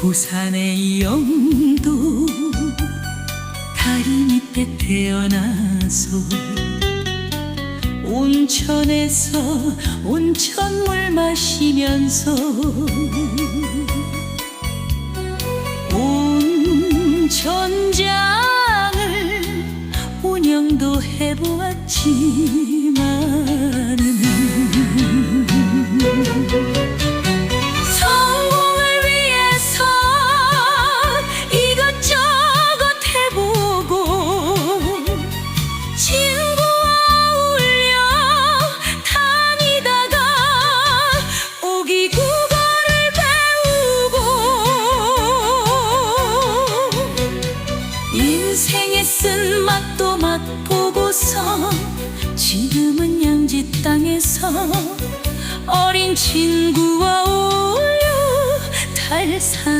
부산의 영도 다리 밑에 태어나서 온천에서 온천물 마시면서 온천장을 운영도 해보았지만 인생의 쓴맛도 맛보고서 지금은 양지 땅에서 어린 친구와 어울려 달 산단다